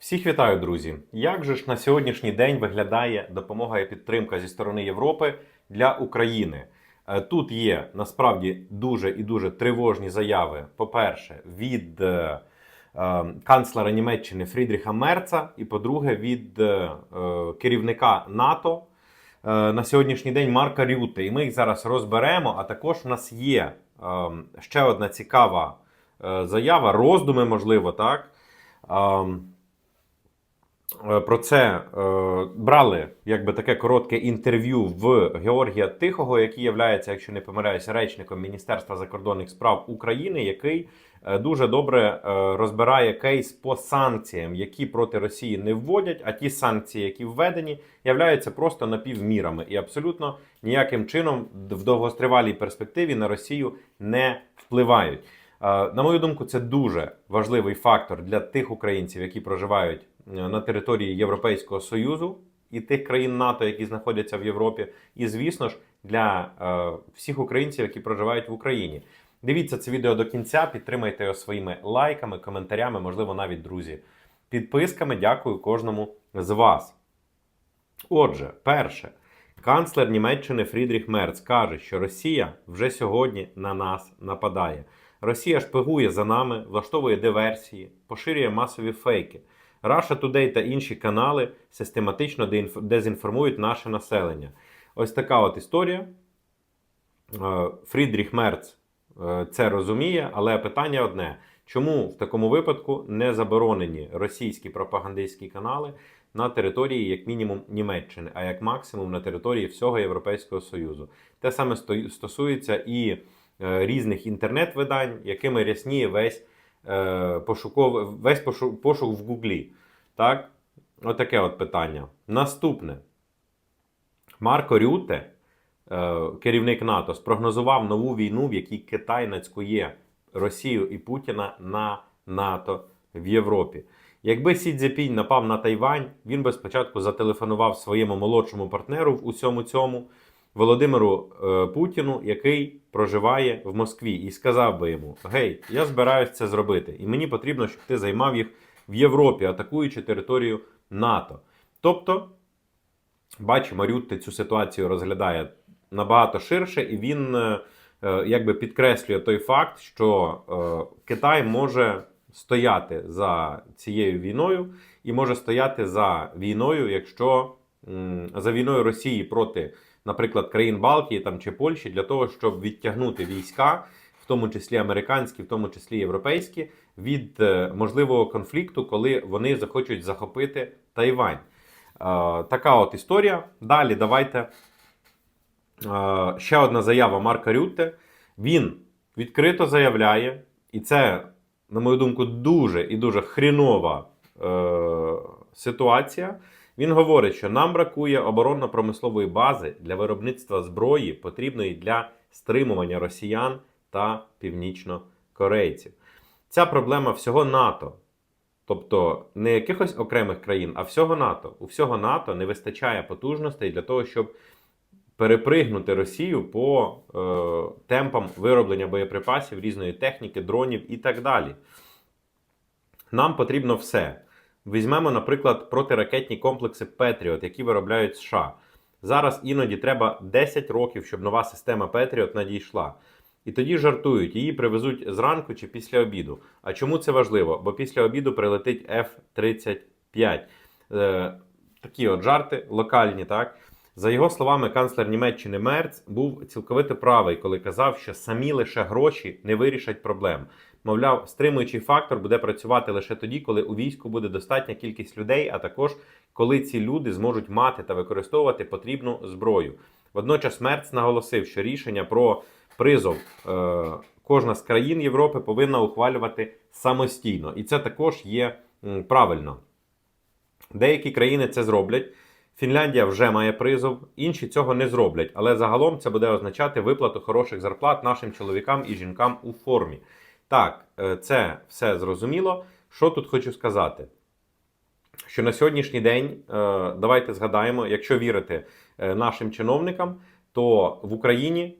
Всіх вітаю, друзі! Як же ж на сьогоднішній день виглядає допомога і підтримка зі сторони Європи для України? Е, Тут є насправді дуже і дуже тривожні заяви. По-перше, від е, е, канцлера Німеччини Фрідріха Мерца, і по-друге, від керівника НАТО на сьогоднішній день Марка Рюте. І ми їх зараз розберемо. А також в нас є ще одна цікава заява, роздуми, можливо, так. Ем, Про це е, брали якби таке коротке інтерв'ю в Георгія Тихого, який є, якщо не помиляюся, речником Міністерства закордонних справ України, який е, дуже добре е, розбирає кейс по санкціям, які проти Росії не вводять, а ті санкції, які введені, являються просто напівмірами і абсолютно ніяким чином в довгостривалій перспективі на Росію не впливають. Е, На мою думку, це дуже важливий фактор для тих українців, які проживають е, на території Європейського Союзу і тих країн НАТО, які знаходяться в Європі, і звісно ж для е, всіх українців, які проживають в Україні. Дивіться це відео до кінця, підтримайте його своїми лайками, коментарями, можливо, навіть друзі, підписками. Дякую кожному з вас. Отже, перше, канцлер Німеччини Фрідріх Мерц каже, що Росія вже сьогодні на нас нападає. Росія шпигує за нами, влаштовує диверсії, поширює масові фейки. Russia Today та інші канали систематично дезінформують наше населення. Ось така от історія. Е, Фрідріх Мерц е, це розуміє, але питання одне: чому в такому випадку не заборонені російські пропагандистські канали на території, як мінімум, Німеччини, а як максимум на території всього Європейського Союзу? Те саме стосується і е, різних інтернет-видань, якими рясніє весь пошуков, весь пошу- пошук в Гуглі. Так? Отаке от питання. Наступне. Марко Рюте, е, керівник НАТО, спрогнозував нову війну, в якій Китай нацькує Росію і Путіна на НАТО в Європі. Якби Сі Цзепінь напав на Тайвань, він би спочатку зателефонував своєму молодшому партнеру в усьому цьому Володимиру е, Путіну, який проживає в Москві, і сказав би йому: Гей, я збираюсь це зробити, і мені потрібно, щоб ти займав їх в Європі, атакуючи територію НАТО. Тобто, бачимо, Рютте цю ситуацію розглядає набагато ширше, і він е, е, якби підкреслює той факт, що Китай може стояти за цією війною і може стояти за війною, якщо за війною Росії проти, наприклад, країн Балтії там чи Польщі, для того, щоб відтягнути війська, в тому числі американські, в тому числі європейські, від е, можливого конфлікту, коли вони захочуть захопити Тайвань. Е, така от історія. Далі давайте Е, ще одна заява Марка Рютте. Він відкрито заявляє, і це, на мою думку, дуже і дуже хрінова е, ситуація. Він говорить, що нам бракує оборонно-промислової бази для виробництва зброї, потрібної для стримування росіян та північнокорейців. Ця проблема всього НАТО. Тобто не якихось окремих країн, а всього НАТО. У всього НАТО не вистачає потужностей для того, щоб перепригнути Росію по е, темпам вироблення боєприпасів, різної техніки, дронів і так далі. Нам потрібно все. Візьмемо, наприклад, протиракетні комплекси Patriot, які виробляють США. Зараз іноді треба 10 років, щоб нова система Patriot надійшла. І тоді жартують, її привезуть зранку чи після обіду. А чому це важливо? Бо після обіду прилетить F-35. Е, такі от жарти локальні, так? За його словами, канцлер Німеччини Мерц був цілковито правий, коли казав, що самі лише гроші не вирішать проблем. Мовляв, стримуючий фактор буде працювати лише тоді, коли у війську буде достатня кількість людей, а також коли ці люди зможуть мати та використовувати потрібну зброю. Водночас Мерц наголосив, що рішення про призов е, кожна з країн Європи повинна ухвалювати самостійно, і це також є м, правильно. Деякі країни це зроблять. Фінляндія вже має призов, інші цього не зроблять, але загалом це буде означати виплату хороших зарплат нашим чоловікам і жінкам у формі. Так, е, це все зрозуміло. Що тут хочу сказати? Що на сьогоднішній день, е, давайте згадаємо, якщо вірити е, нашим чиновникам, то в Україні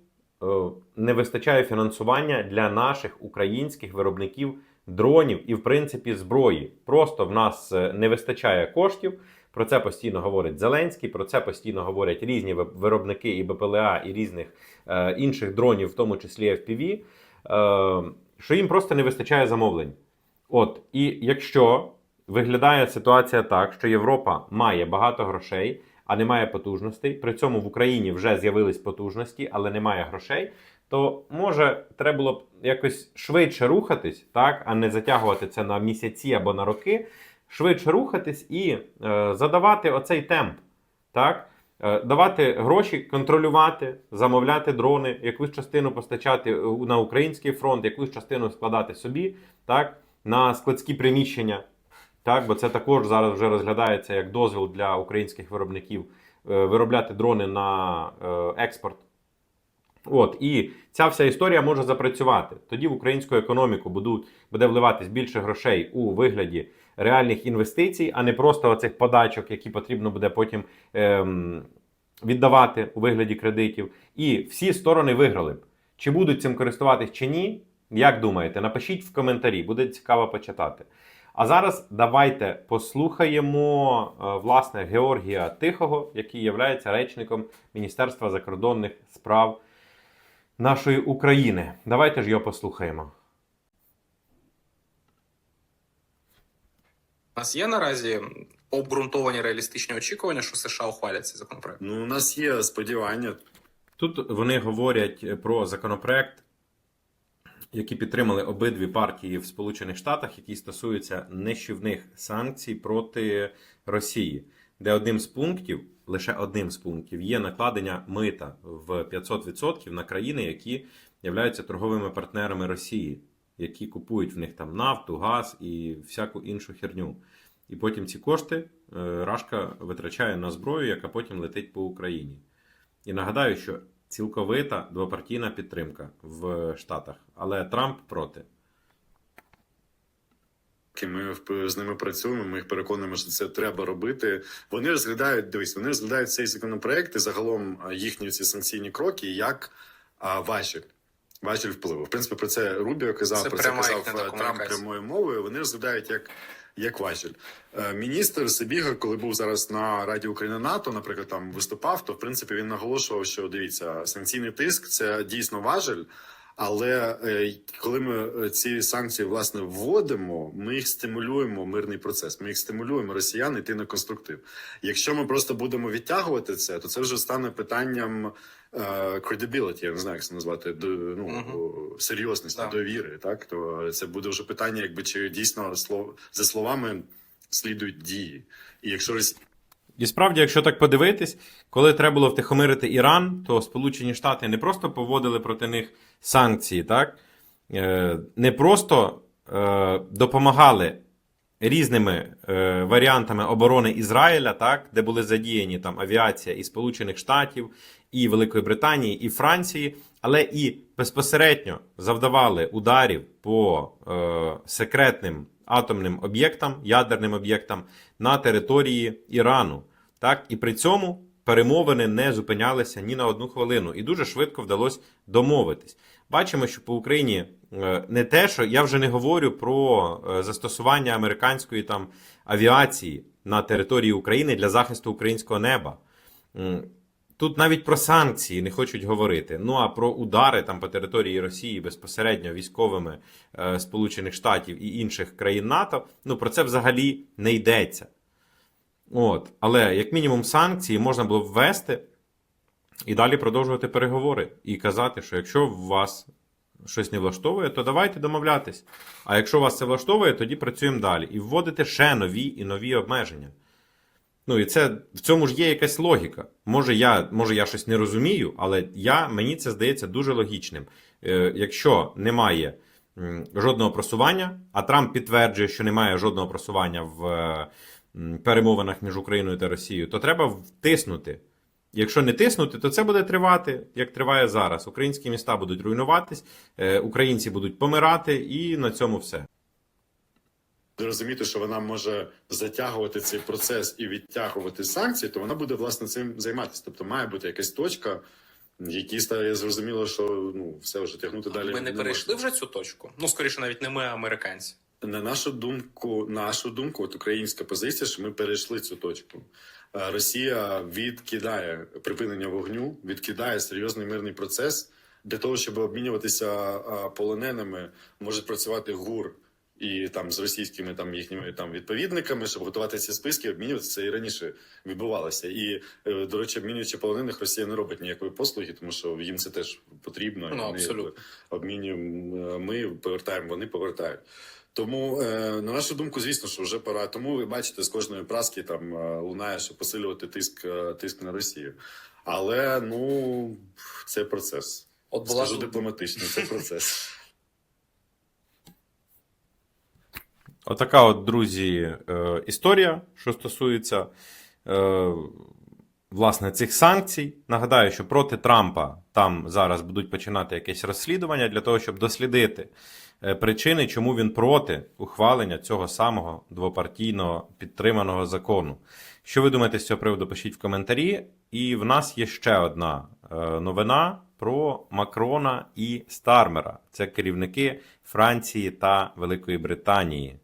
не вистачає фінансування для наших українських виробників дронів і, в принципі, зброї. Просто в нас не вистачає коштів. Про це постійно говорить Зеленський, про це постійно говорять різні ви- виробники і БПЛА, і різних е, інших дронів, в тому числі FPV, е, що їм просто не вистачає замовлень. От, і якщо виглядає ситуація так, що Європа має багато грошей, а не має потужностей, при цьому в Україні вже з'явились потужності, але немає грошей, то може треба було б якось швидше рухатись, так, а не затягувати це на місяці або на роки, швидше рухатись і е, задавати оцей темп. Так? Е, Давати гроші, контролювати, замовляти дрони, якусь частину постачати на український фронт, якусь частину складати собі, так, на складські приміщення. Так, бо це також зараз вже розглядається як дозвіл для українських виробників е, виробляти дрони на експорт. От, і ця вся історія може запрацювати. Тоді в українську економіку будуть, буде вливатись більше грошей у вигляді реальних інвестицій, а не просто оцих подачок, які потрібно буде потім ем, віддавати у вигляді кредитів. І всі сторони виграли б. Чи будуть цим користуватись чи ні? Як думаєте? Напишіть в коментарі, буде цікаво почитати. А зараз давайте послухаємо е, власне Георгія Тихого, який є речником Міністерства закордонних справ нашої України. Давайте ж його послухаємо. У нас є наразі обґрунтовані реалістичні очікування, що США ухвалять цей законопроект. Ну, у нас є сподівання. Тут вони говорять про законопроект, який підтримали обидві партії в Сполучених Штатах, який стосується нищівних санкцій проти Росії, де одним з пунктів, лише одним з пунктів, є накладення мита в 500% на країни, які являються торговими партнерами Росії, які купують в них там нафту, газ і всяку іншу херню. І потім ці кошти е, Рашка витрачає на зброю, яка потім летить по Україні. І нагадаю, що цілковита двопартійна підтримка в Штатах, але Трамп проти. Ми з ними працюємо. Ми їх переконуємо, що це треба робити. Вони розглядають дивись, вони розглядають цей законопроект і загалом їхні ці санкційні кроки як важіль. Важіль впливу. В принципі, про це Рубіо казав, Це про це казав е, Трамп прямою мовою. Вони розглядають як, як важіль. Е, Міністр Сибіга, коли був зараз на Раді України НАТО, наприклад, там виступав, то в принципі він наголошував, що дивіться, санкційний тиск це дійсно важель. Але е, коли ми ці санкції власне вводимо, ми їх стимулюємо мирний процес. Ми їх стимулюємо росіян йти на конструктив. Якщо ми просто будемо відтягувати це, то це вже стане питанням credibility, я не знаю, як це назвати, до ну Мгм. серйозності, Так. довіри. Так то це буде вже питання, якби чи дійсно слов за словами слідують дії. І якщо І справді, якщо так подивитись, коли треба було втихомирити Іран, то Сполучені Штати не просто поводили проти них санкції, так? Е, не просто е, допомагали різними е, варіантами оборони Ізраїля, так, де були задіяні там авіація і Сполучених Штатів, і Великої Британії, і Франції, але і безпосередньо завдавали ударів по е, секретним атомним об'єктам, ядерним об'єктам на території Ірану. Так, і при цьому перемовини не зупинялися ні на одну хвилину, і дуже швидко вдалося домовитись. Бачимо, що по Україні е, не те, що я вже не говорю про е, застосування американської там авіації на території України для захисту українського неба. Тут навіть про санкції не хочуть говорити. Ну а про удари там по території Росії безпосередньо військовими е, Сполучених Штатів і інших країн НАТО, ну про це взагалі не йдеться. От, але як мінімум санкції можна було б ввести і далі продовжувати переговори і казати, що якщо вас щось не влаштовує, то давайте домовлятись. А якщо вас це влаштовує, тоді працюємо далі і вводити ще нові і нові обмеження. Ну і це в цьому ж є якась логіка. Може, я, може, я щось не розумію, але я, мені це здається дуже логічним. Е, якщо немає жодного просування, а Трамп підтверджує, що немає жодного просування в перемовинах між Україною та Росією, то треба втиснути. Якщо не тиснути, то це буде тривати, як триває зараз. Українські міста будуть руйнуватись, е, українці будуть помирати, і на цьому все. розуміти, що вона може затягувати цей процес і відтягувати санкції, то вона буде власне цим займатися. Тобто має бути якась точка, які стає зрозуміло, що ну все вже тягнути далі. Ми не можна. перейшли вже цю точку. Ну, скоріше, навіть не ми, а американці. На нашу думку, нашу думку, от українська позиція, що ми перейшли цю точку. Е, Росія відкидає припинення вогню, відкидає серйозний мирний процес для того, щоб обмінюватися е, полоненими, може працювати ГУР і там з російськими там їхніми там відповідниками, щоб готувати ці списки, обмінюватися це і раніше відбувалося. І е, до речі, обмінюючи полонених, Росія не робить ніякої послуги, тому що їм це теж потрібно. Ну, вони абсолютно. обмінюємо ми, повертаємо, вони повертають. Тому, е, на нашу думку, звісно, що вже пора. Тому ви бачите, з кожної праски там е, лунає, що посилювати тиск, е, тиск на Росію. Але ну це процес. От була Скажу дипломатично, це процес. Отака, от, друзі, історія, що стосується власне цих санкцій. Нагадаю, що проти Трампа там зараз будуть починати якесь розслідування для того, щоб дослідити е, причини, чому він проти ухвалення цього самого двопартійного підтриманого закону. Що ви думаєте з цього приводу? Пишіть в коментарі. І в нас є ще одна е, новина про Макрона і Стармера. Це керівники Франції та Великої Британії.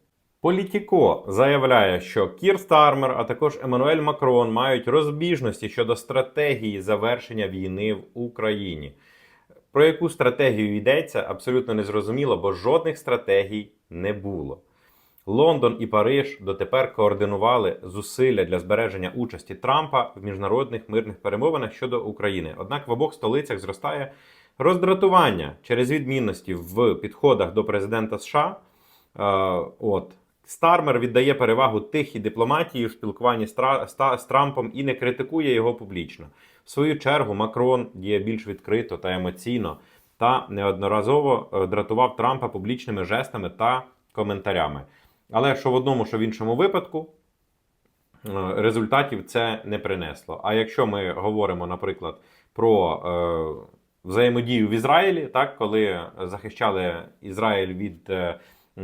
Політіко заявляє, що Кір Стармер, а також Еммануель Макрон мають розбіжності щодо стратегії завершення війни в Україні. Про яку стратегію йдеться, абсолютно не зрозуміло, бо жодних стратегій не було. Лондон і Париж дотепер координували зусилля для збереження участі Трампа в міжнародних мирних перемовинах щодо України. Однак в обох столицях зростає роздратування через відмінності в підходах до президента США. Е, от Стармер віддає перевагу тихій дипломатії в спілкуванні з, Трампом і не критикує його публічно. В свою чергу Макрон діє більш відкрито та емоційно та неодноразово е, дратував Трампа публічними жестами та коментарями. Але що в одному, що в іншому випадку, е, результатів це не принесло. А якщо ми говоримо, наприклад, про е, взаємодію в Ізраїлі, так, коли захищали Ізраїль від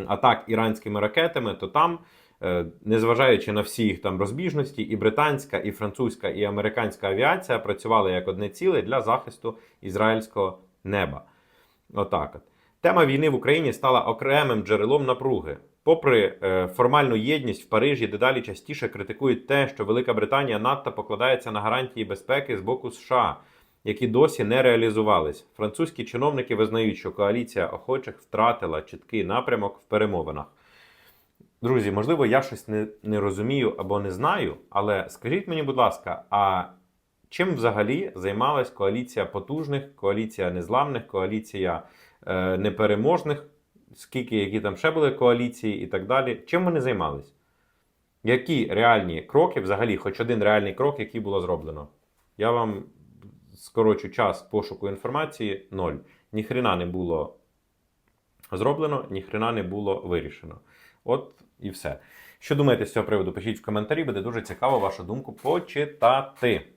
атак іранськими ракетами, то там, е, незважаючи на всі їх там розбіжності, і британська, і французька, і американська авіація працювали як одне ціле для захисту ізраїльського неба. Отак от. Тема війни в Україні стала окремим джерелом напруги. Попри е, формальну єдність в Парижі дедалі частіше критикують те, що Велика Британія надто покладається на гарантії безпеки з боку США, які досі не реалізувались. Французькі чиновники визнають, що коаліція охочих втратила чіткий напрямок в перемовинах. Друзі, можливо, я щось не, не розумію або не знаю, але скажіть мені, будь ласка, а чим взагалі займалась коаліція потужних, коаліція незламних, коаліція е, непереможних, скільки які там ще були коаліції і так далі? Чим вони займались? Які реальні кроки, взагалі, хоч один реальний крок, який було зроблено? Я вам скорочу час пошуку інформації ноль. Ніхрена не було зроблено, ніхрена не було вирішено. От і все. Що думаєте з цього приводу? Пишіть в коментарі, буде дуже цікаво вашу думку почитати.